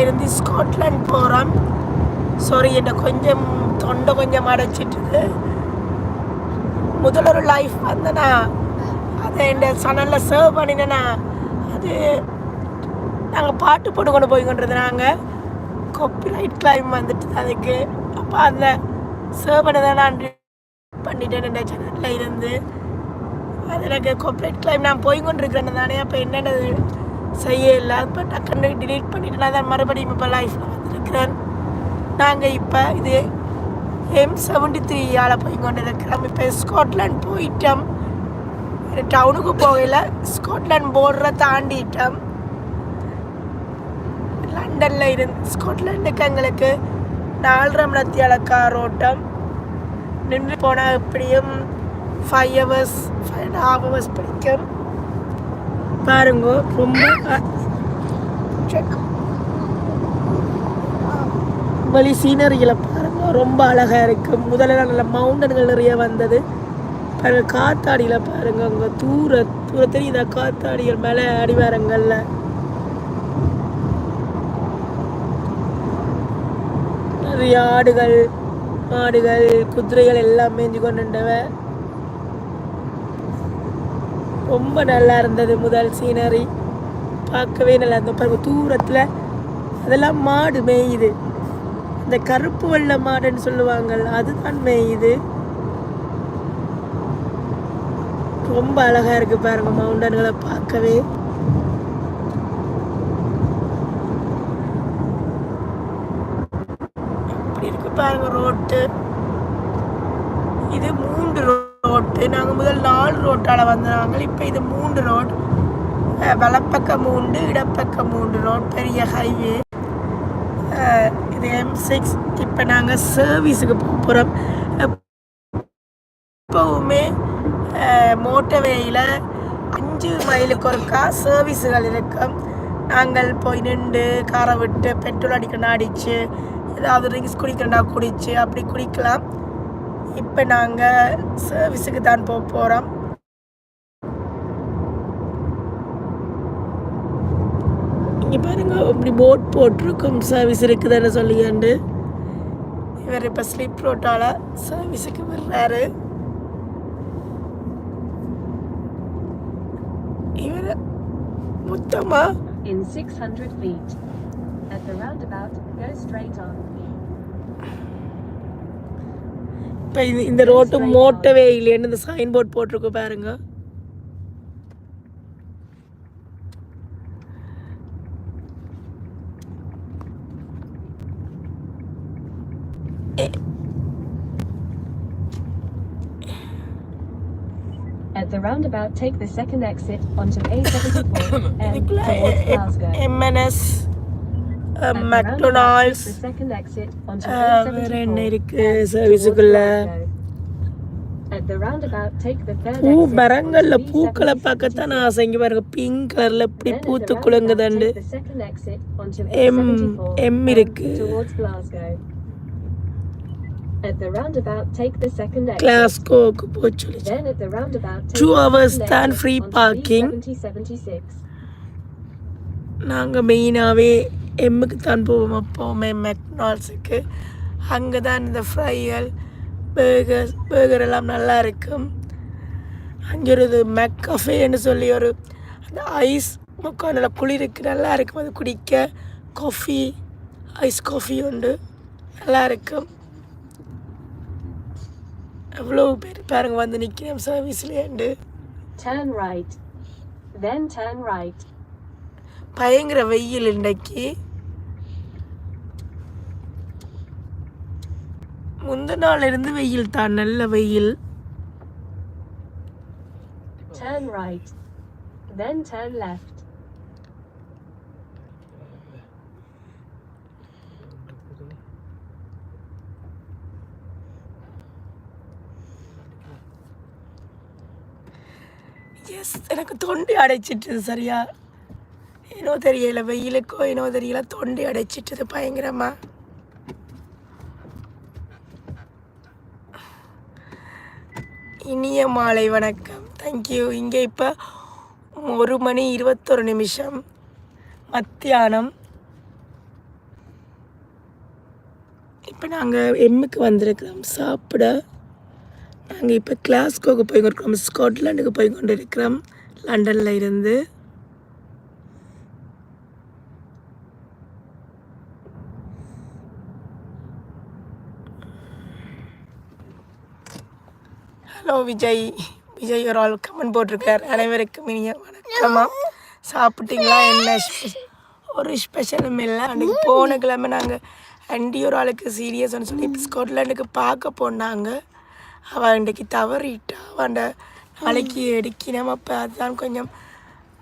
இருந்து ஸ்காட்லாண்ட் போகிறோம் சாரி என்ன கொஞ்சம் தொண்டை கொஞ்சம் அடைச்சிட்டுது முதல் ஒரு லைஃப் வந்தனா அதை என் சனலில் சர்வ் பண்ணினேன்னா அது நாங்கள் பாட்டு போட்டு கொண்டு போய் கொண்டிருந்தோம் நாங்கள் காப்பிரைட் கிளைம் வந்துட்டு அதுக்கு. அப்போ அந்த சர்வ் பண்ணதை நான் பண்ணிட்டேன் என் சேனலில் இருந்து. அது எனக்கு காப்பிரைட் கிளைம் நான் போய்கொண்டிருக்கிறேன்னு தானே அப்போ என்னென்னது? செய்ய இல்லை. இப்போ டக்குன்னு டிலீட் பண்ணிட்டு நான் தான் மறுபடியும் இப்போ லைஃப்பில் வந்திருக்கிறேன். நாங்கள் இப்போ இது எம் செவன்டி த்ரீ ஆள போய் கொண்டு இருக்கிறோம் இப்போ ஸ்காட்லாண்ட் போயிட்டோம். டவுனுக்கு போகல. ஸ்காட்லாண்ட் போர்டரை தாண்டிட்டோம். லண்டனில் இருந்து ஸ்காட்லாண்டுக்கு எங்களுக்கு நாலரை மணி அளக்கா ஓட்டம். நின்று போனால் எப்படியும் five hours five and half hours பிடிக்கும். பாருங்க ரொம்ப வழி சீனரிகளை பாருங்க ரொம்ப அழகாக இருக்குது முதல்ல நல்ல மவுண்டன்கள் நிறைய வந்தது. பாருங்க காத்தாடியில் பாருங்க அங்கே தூர தூர தெரியுதா? காத்தாடிகள் மேலே அடிவாரங்களில். நிறைய ஆடுகள் மாடுகள் குதிரைகள் எல்லாம் மேய்ஞ்சு கொண்டுண்டவ ரொம்ப நல்லா இருந்தது முதல் சீனரி. பார்க்கவே நல்லா இருந்தது. பாருங்க தூரத்தில் அதெல்லாம் மாடு மேயுது. இந்த கருப்பு வெள்ளை மாடுன்னு சொல்லுவாங்கல்ல அதுதான் மேயுது. ரொம்ப அழகாக இருக்கு பாருங்கள் மவுண்டன்களை பார்க்கவே. இப்படி இருக்கு பாருங்க ரோட்டு. இது மூன்று ரோட்டு. நாங்கள் முதல் நாலு ரோட்டால் வந்தாங்க இப்போ இது மூன்று ரோட். வலப்பக்கம் மூன்று இடப்பக்கம் மூன்று ரோட். பெரிய ஹைவே இது எம் சிக்ஸ் இப்போ நாங்கள் சர்வீஸுக்கு போகிறோம் எப்பவுமே மோட்டர்வேயில் அஞ்சு மைலுக்கு ஒருக்கா சர்வீஸுகள் இருக்கும். நாங்கள் போய் நின்று காரை விட்டு பெட்ரோல் அடிக்கணும் அடித்து ஏதாவது ட்ரிங்க்ஸ் குடிக்கணும்னா குடித்து அப்படி குடிக்கலாம். இப்போ நாங்கள் சர்வீஸுக்கு தான் போக போகிறோம் இங்கே பாருங்க இப்படி போட் போட்டிருக்கும் சர்வீஸ் இருக்குதுன்னு சொல்லியாண்டு இவர் இப்போ ஸ்லீப் ரோட்டால சர்வீஸுக்கு வர்றாரு இவர் மொத்தமாக In 600 feet. At the roundabout, go straight on. இப்போ இந்த இந்த ரோட்டு மோட்டவே இல்லைன்னு இந்த சைன் போர்ட் போட்டிருக்கு பாருங்க At the roundabout, take the second exit onto A74 and இதுக்குள்ள towards Glasgow. McDonald's வேற என்ன A74 இருக்கு சர்வீஸுக்குள்ள பூ மரங்கள்ல பூக்களை B774. பார்க்கத்தான் ஆசை இங்க பாருங்க பிங்க் கலர்ல இப்படி பூத்து குலுங்குதண்டு take the second exit onto M- A74 M and இருக்கு. கிளாஸ்கோக்கு போச்சு hours second தான் parking. B7076. நாங்கள் மெயினாகவே எம்முக்கு தான் போவோம் எப்போவுமே மெக்னால்ஸுக்கு. அங்கே தான் இந்த ஃப்ரைகள் பேர்கர் பேர்கர் எல்லாம் நல்லா இருக்கும். அங்கே ஒரு இது மெக் கஃபேன்னு சொல்லி ஒரு அந்த ஐஸ் உட்காந்துல குளிருக்கு நல்லா இருக்கும். அது குடிக்க காஃபி ஐஸ் காஃபி உண்டு. நல்லா இருக்கும். எவ்வளோ பேர் பாருங்க வந்து நிற்கிறோம் சர்வீஸ்லேண்டு Turn right. Then turn right. பயங்கர வெயில் இன்றைக்கு. முந்த நாள் இருந்து வெயில் தான் நல்ல வெயில் Turn right. Then turn left. Yes எனக்கு தொண்டி அடைச்சிட்டுது சரியா ஏனோ தெரியல வெயிலுக்கோ ஏனோ தெரியல தொண்டி அடைச்சிட்டுது பயங்கரமா இனிய மாலை வணக்கம். தேங்க்யூ இங்கே இப்போ ஒரு மணி இருபத்தொரு நிமிஷம். மத்தியானம். இப்போ நாங்கள் எம்முக்கு வந்திருக்கிறோம். சாப்பிட. நாங்கள் இப்போ கிளாஸ்கோக்கு போய் கொண்டிருக்கிறோம் ஸ்காட்லாண்டுக்கு போய் கொண்டு லண்டனில் இருந்து. ஹலோ விஜய். விஜய் ஒரு ஆள் கமெண்ட் போட்டிருக்கார். அனைவருக்கும் இனிய வணக்கமா சாப்பிட்டீங்களா? என்ன ஒரு ஸ்பெஷலும் இல்லை. அன்றைக்கி போன கிழமை நாங்கள் அண்டி ஒரு ஆளுக்கு சீரியஸ்னு சொல்லி ஸ்காட்லாண்டுக்கு பார்க்க போனாங்க. அவள் இன்றைக்கு தவறிட்டா. அவன் நாளைக்கு எடுக்கணும் அப்போ அதுதான் கொஞ்சம்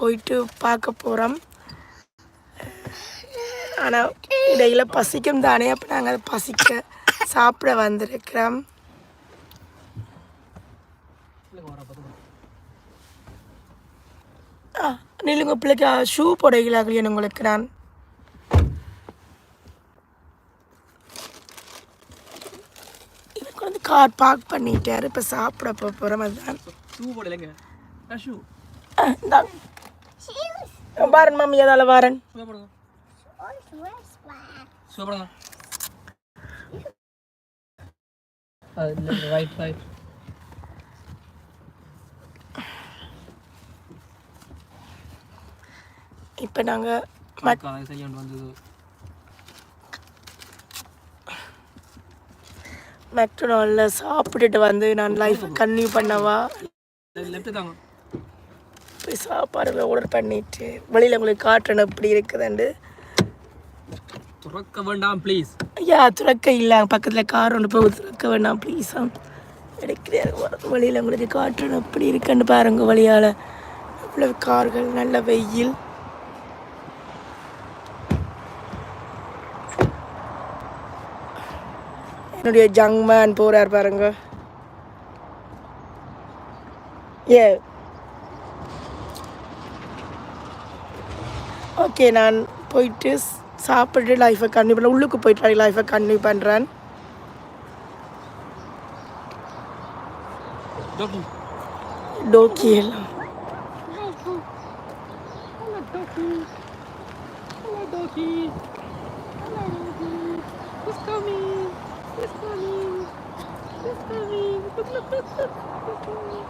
போயிட்டு பார்க்க போகிறோம் ஆனால் இடையில பசிக்கும் தானே. அப்போ நாங்கள் அதை பசிக்க சாப்பிட வந்திருக்கிறோம். ஆ நில்லுங்க பிள்ளைக்கு ஷூ போடுகிறார்கள் உங்களுக்கு நான். இவருக்கு வந்து கார் பார்க் பண்ணிட்டாரு இப்போ சாப்பிட போக போகிறோம் அதுதான். ஷூ போடலைங்க. ஷூ வாரன் மம்மி அதால வாரன். ஷூ போடுங்க. ஷூ போடுங்க அது இல்லை ரைட் ரைட் இப்போ நாங்கள் மக் மக்கள் செய்ய வந்தது. மெக்டொனாலில் சாப்பிட்டுட்டு வந்து நான் லைஃப்பை கன்டினியூ பண்ணவா? போய் சாப்பாடு ஆர்டர் பண்ணிட்டு வெளியில் உங்களுக்கு காட்டணும் எப்படி இருக்குதுண்டு துறக்க வேண்டாம் ப்ளீஸ் ஐயா துறக்க இல்லை. பக்கத்தில் கார் ஒன்று போய் துறக்க வேண்டாம் ப்ளீஸ் எடுக்கிறேன் வழியில் உங்களுக்கு காட்டணும் எப்படி இருக்குன்னு பாருங்க வழியால். இவ்வளவு கார்கள் நல்ல வெயில். என்னுடைய ஜங் மேன் போறார் பாருங்க. ஏ ஓகே நான் போயிட்டு சாப்பிட்டு லைஃப்பை கன்டினியூ பண்ண உள்ளுக்கு போயிட்டு லைஃப்பை கன்டினியூ பண்ணுறேன் ஜோக்கி டோக்கி எல்லாம் Who's coming? Who's coming? Who's coming? Look, look, look, look. Who's coming?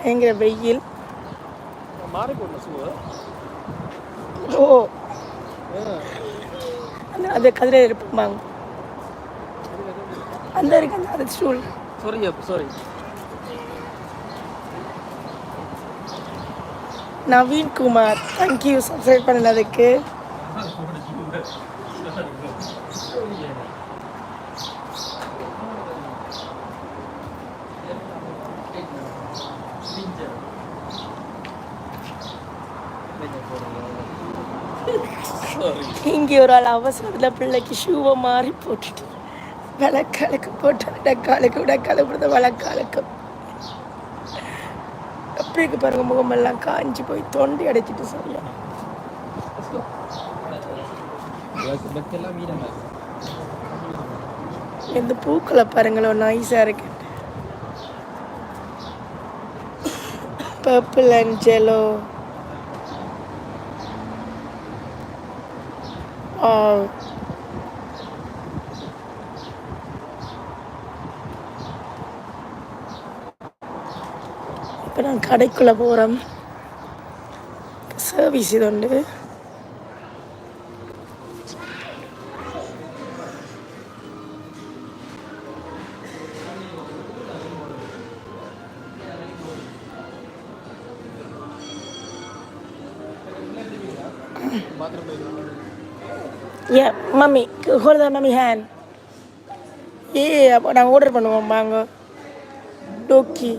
பயங்கர வெயில் ஓ அந்த அது கதிரை இருப்பாங்க அந்த இருக்கு அந்த அது stool sorry sorry Naveen Kumar. Thank you subscribe பண்ணதுக்கு இங்கே ஒரு ஆள் அவசரத்தில் பிள்ளைக்கு ஷூவை மாறி போட்டுட்டு விளக்காலுக்கு போட்டு டக்காலுக்கு விடக்கால கொடுத்த விளக்காலுக்கு இருக்கு பாருங்க முகமெல்லாம் காஞ்சி போய் தொண்டி அடைச்சிட்டு சரியா. இந்த பூக்களை பாருங்களேன் நைஸாக இருக்கு. பர்பிள் அண்ட் ஜெலோ ஆ நான் கடைக்குள்ளே போகிறோம் சர்வீஸ் இது உண்டு. Yeah, mummy hold the mummy hand. Yeah, அப்போ நாங்கள் ஆர்டர் பண்ணுவோம் வாங்க. டோக்கி.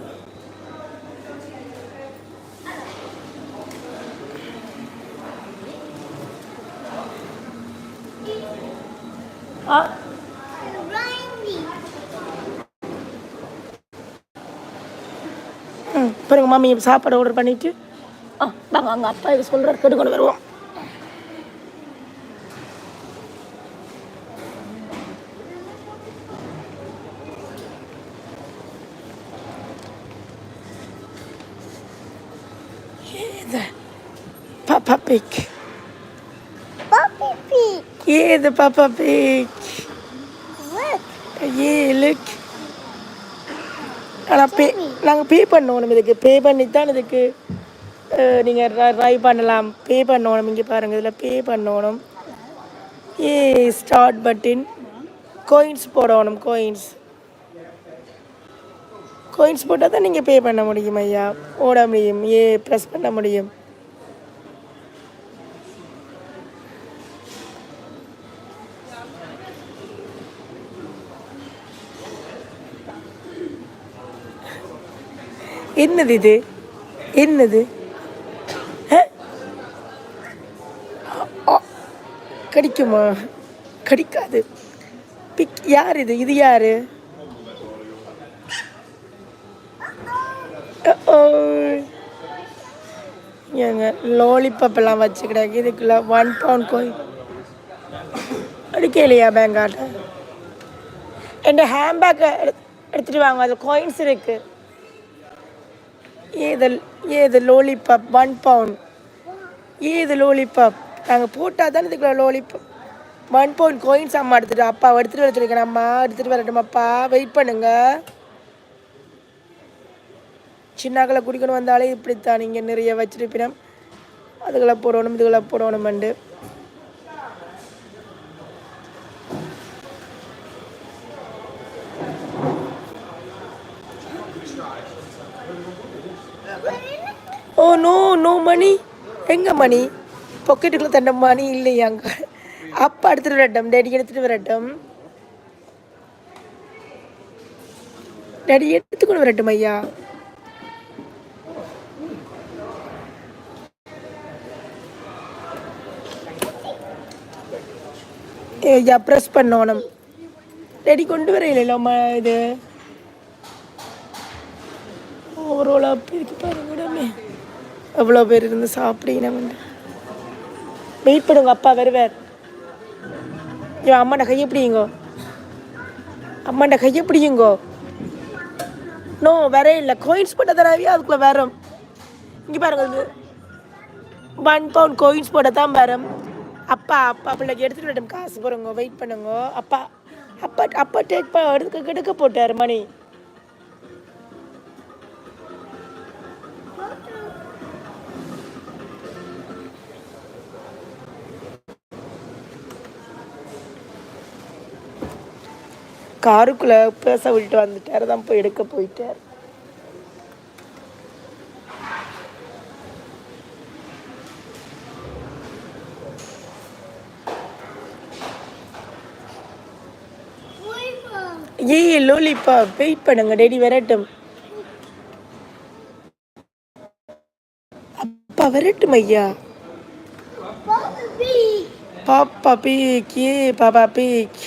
பாருங்க மாமி சாப்பாடு ஆர்டர் பண்ணிட்டு ஆ வாங்க அங்கே அப்பா இது சொல்கிறார் கேட்டு கொண்டு வருவோம் Papa Pig. Puppy pig. Yeah, the Papa Pig. Look. Yeah, look. ஆனால் பே நாங்கள் பே பண்ணணும் இதுக்கு பே பண்ணி தான் இதுக்கு நீங்கள் ட்ரை பண்ணலாம். பே பண்ணணும் இங்கே பாருங்கள் இதில் பே பண்ணணும் ஏ ஸ்டார்ட் பட்டின் கோயின்ஸ் போடணும் கோயின்ஸ் கோயின்ஸ் போட்டால் தான் நீங்கள் பே பண்ண முடியும் ஐயா. ஓட முடியும். ஏ ப்ரெஸ் பண்ண முடியும். என்னது இது? என்னது? கடிக்குமா? கடிக்காது. பிக் யார் இது? இது யார்? ஓ ஏங்க லாலிபாப் எல்லாம் வச்சுக்கிடாங்க இதுக்குள்ள ஒன் பவுண்ட் கோயில் அடிக்கலையா பேங்காட்ட என் ஹேண்ட்பேக்கை எடுத்துகிட்டு வாங்க. அதில் காயின்ஸ் இருக்குது ஏது ஏது லோலிபாப் ஒன் பவுண்ட் ஏது லோலிபாப் நாங்கள் போட்டால் தானே இதுக்குள்ள லோலிபாப் ஒன் பவுண்ட் கோயின்ஸ் அம்மா எடுத்துகிட்டு அப்பா எடுத்துகிட்டு வர சொல்லிக்கிறேன் அம்மா எடுத்துகிட்டு வரட்டுமாப்பா வெயிட் பண்ணுங்க. சின்னாக்களை குடிக்கணும் வந்தாலே இப்படித்தான். நீங்கள் நிறைய வச்சுருப்பினம் அதுகளை போடணும் இதுகளை போடணுமெண்டு. Oh no no money. எங்க மணி? பொக்கெட்டுக்குள்ள தண்ட மணி இல்லையா அங்கே. அப்பா எடுத்துட்டு வரட்டும். டேடி எடுத்துட்டு வரட்டும். டேடி எடுத்துக்கொண்டு வரட்டும் ஐயா. ஐயா ப்ரெஸ் பண்ணணும். டேடி கொண்டு வர இது? ஓவரோலாக அப்படி பாருங்க இடமே எவ்வளோ பேர் இருந்து சாப்பிட்டீங்கன்னா வந்து? வெயிட் பண்ணுங்க அப்பா வருவார். ஐயோ அம்மாண்ட கையை பிடிங்கோ. அம்மாண்ட கையை பிடிங்கோ. நோ வேறே இல்லை. கோயின்ஸ் போட்ட தடவையே அதுக்குள்ளே வரும். இங்கே பாருங்க இது. ஒன் பவுண்ட் கோயின்ஸ் போட்ட தான் வரும். அப்பா அப்பா பிள்ளைக்கு எடுத்துகிட்டு வரட்டும். காசு போகிறோங்க வெயிட் பண்ணுங்க. அப்பா அப்பா அப்பா டேக் எடுக்க எடுக்க போட்டார் மணி. காருக்குள்ளே பேச விட்டுட்டு வந்துட்டார் தான் போய் எடுக்க போயிட்டார். ஏய் லோலிப்பா வெயிட் பண்ணுங்க டேடி வரட்டும். அப்பா வரட்டும் ஐயா. பாப்பா பீக். ஏ பாப்பா பீக்.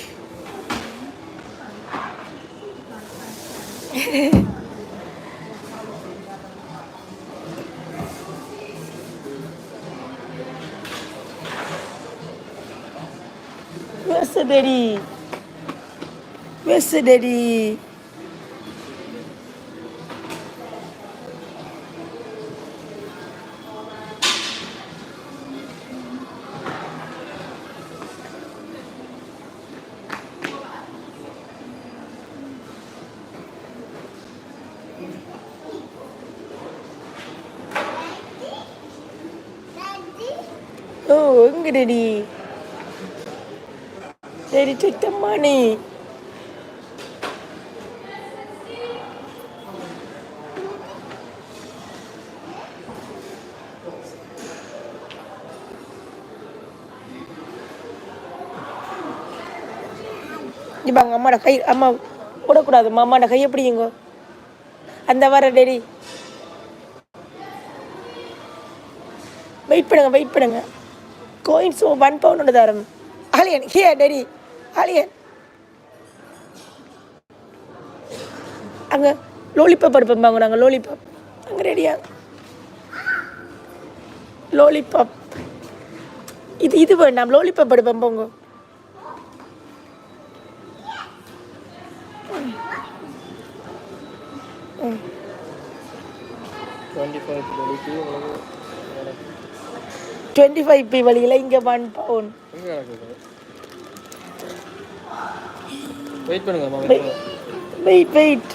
perseveri. Perseveri. Oh, enggak, ada di. ஓ எங்க டேடி the money இப்போ அங்கே அம்மாட கை அம்மா விடக்கூடாதும்மா அம்மாட கை பிடிங்க அந்த வர டெடி. வெயிட் பண்ணுங்க வெயிட் பண்ணுங்க. கோயின்ஸ் ஒன் பவுண்ட் தரம் அலையன் ஹே டெடி. ஆலியன் அங்கே லோலிபாப் எடுப்போம்பாங்க நாங்கள் லோலிபாப் அங்கே ரெடியா லோலிபாப் இது இது வேண்டாம் லோலிபாப் எடுப்போம் போங்க twenty five twenty five B வழியில் இங்கே ஒன் பவுன் வெயிட் பண்ணுங்க வெயிட் வெயிட்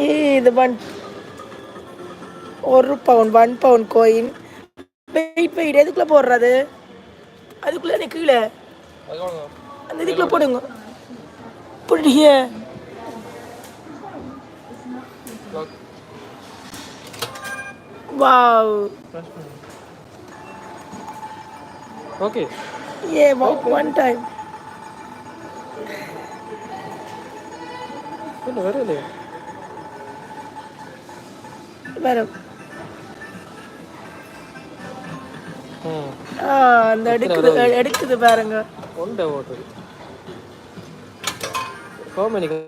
ஏ இது ஒன் ஒரு பவுன் ஒன் பவுன் கோயின் வெயிட் வெயிட் எதுக்குள்ளே போடுறது? அதுக்குள்ளே எனக்கு கீழே. அந்த இதுக்குள்ளே போடுங்க. புடிய வாவ் ஓகே ஏ ஒன் டைம் என்ன வேற இல்லையா வேற ம் ஆ அந்த எடுக்குது எடுக்குது பாருங்க. ஒன் டே ஓட்டு கோமனிக்கு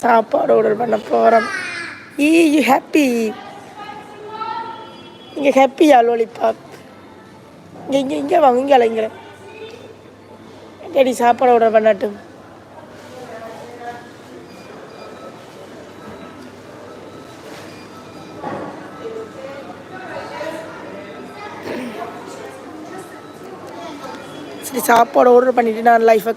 சாப்பாடு ஆர்டர் பண்ண போகிறோம் ஈ யூ ஹாப்பி இங்கே ஹாப்பியா லோலிபாப் இங்கே இங்கே இங்கே வாங்க இங்கே அலைங்கிறேன் டேடி சாப்பாடு ஆர்டர் பண்ணட்டும் சரி சாப்பாடு ஆர்டர் பண்ணிவிட்டு நான் லைஃபை